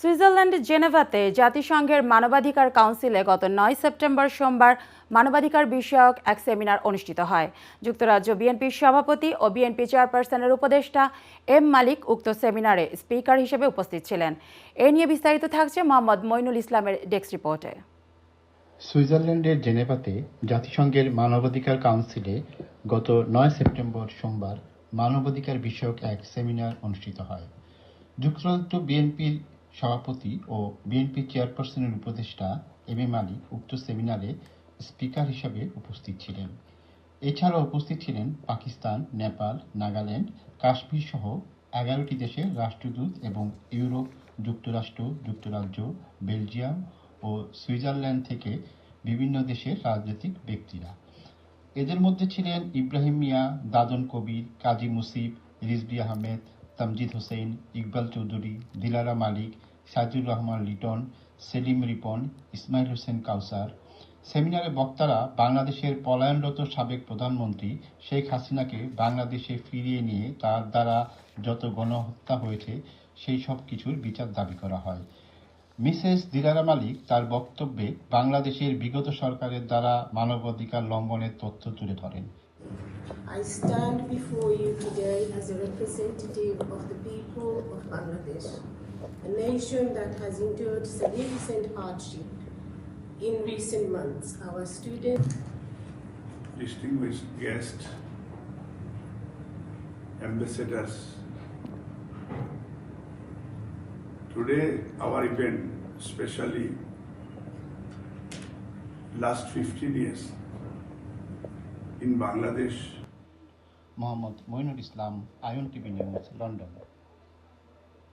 সুইজারল্যান্ডের জেনেভাতে জাতিসংঘের মানবাধিকার কাউন্সিলে গত নয় সেপ্টেম্বর সোমবার মানবাধিকার বিষয়ক এক সেমিনার অনুষ্ঠিত হয়। যুক্তরাজ্য বিএনপির সভাপতি ও বিএনপি চেয়ারপারসনের উপদেষ্টা এম মালিক উক্ত সেমিনারে স্পিকার হিসেবে উপস্থিত ছিলেন। এ নিয়ে বিস্তারিত থাকছে মোহাম্মদ মইনুল ইসলামের ডেস্ক রিপোর্টে। সুইজারল্যান্ডের জেনেভাতে জাতিসংঘের মানবাধিকার কাউন্সিলে গত নয় সেপ্টেম্বর সোমবার মানবাধিকার বিষয়ক এক সেমিনার অনুষ্ঠিত হয়। যুক্তরাজ্য বিএনপির সভাপতি ও বিএনপি চেয়ারপারসনের উপদেষ্টা এম এ মালিক উক্ত সেমিনারে স্পিকার হিসাবে উপস্থিত ছিলেন। এছাড়াও উপস্থিত ছিলেন পাকিস্তান, নেপাল, নাগাল্যান্ড, কাশ্মীর সহ এগারোটি দেশের রাষ্ট্রদূত এবং ইউরোপ, যুক্তরাষ্ট্র, যুক্তরাজ্য, বেলজিয়াম ও সুইজারল্যান্ড থেকে বিভিন্ন দেশের রাজনৈতিক ব্যক্তিরা। এদের মধ্যে ছিলেন ইব্রাহিম মিয়া, দাদন কবির, কাজী মুসিব রিজবি আহমেদ তামজিদ হোসেন ইকবাল চৌধুরী, দিলারা মালিক সাজুর রহমান লিটন, সেলিম রিপন, ইসমাইল হোসেন কাউসার। সেমিনারে বক্তারা বাংলাদেশের পলায়নরত সাবেক প্রধানমন্ত্রী শেখ হাসিনাকে বাংলাদেশে ফিরিয়ে নিয়ে তার দ্বারা যত গণহত্যা হয়েছে, সেই সব কিছুর বিচার দাবি করা হয়। মিসেস দিলারা মালিক তার বক্তব্যে বাংলাদেশের বিগত সরকারের দ্বারা মানবাধিকার লঙ্ঘনের তথ্য তুলে ধরেন। I stand before you a representative of the people of Bangladesh, a nation that has endured significant hardship in recent months. Our students distinguished guests, ambassadors. Today, our event, especially last 15 years in Bangladesh, Mohammad Moinul Islam ion TV news London.